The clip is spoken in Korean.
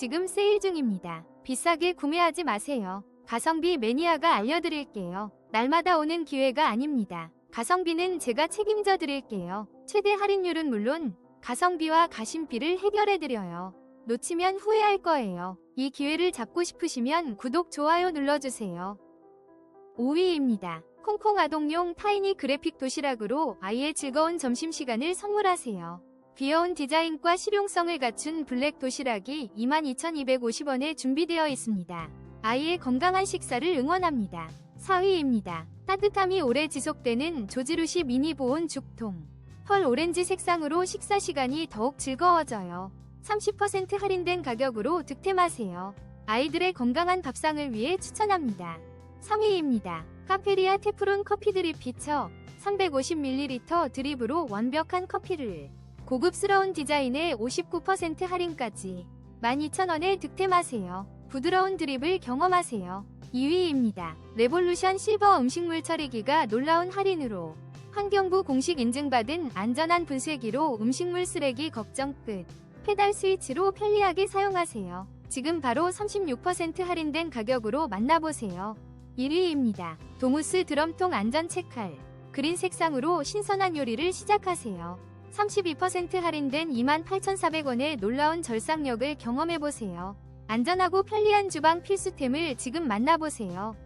지금 세일 중입니다. 비싸게 구매하지 마세요. 가성비 매니아가 알려드릴게요. 날마다 오는 기회가 아닙니다. 가성비는 제가 책임져 드릴게요. 최대 할인율은 물론 가성비와 가심비를 해결해 드려요. 놓치면 후회할 거예요. 이 기회를 잡고 싶으시면 구독, 좋아요 눌러주세요. 5위입니다. 콩콩 아동용 타이니 그래픽 도시락으로 아이의 즐거운 점심시간을 선물하세요. 귀여운 디자인과 실용성을 갖춘 블랙 도시락이 22,250원에 준비되어 있습니다. 아이의 건강한 식사를 응원합니다. 4위입니다. 따뜻함이 오래 지속되는 조지루시 미니 보온 죽통. 펄 오렌지 색상으로 식사 시간이 더욱 즐거워져요. 30% 할인된 가격으로 득템하세요. 아이들의 건강한 밥상을 위해 추천합니다. 3위입니다. 카페리아 테프론 커피 드립 피처 350ml 드립으로 완벽한 커피를 고급스러운 디자인에 59% 할인까지 12,000원에 득템하세요. 부드러운 드립을 경험하세요. 2위입니다. 레볼루션 실버 음식물 처리기가 놀라운 할인으로 환경부 공식 인증받은 안전한 분쇄기로 음식물 쓰레기 걱정 끝. 페달 스위치로 편리하게 사용하세요. 지금 바로 36% 할인된 가격으로 만나보세요. 1위입니다. 도무스 드럼통 안전 채칼. 그린 색상으로 신선한 요리를 시작하세요. 32% 할인된 28,400원의 놀라운 절삭력을 경험해보세요. 안전하고 편리한 주방 필수템을 지금 만나보세요.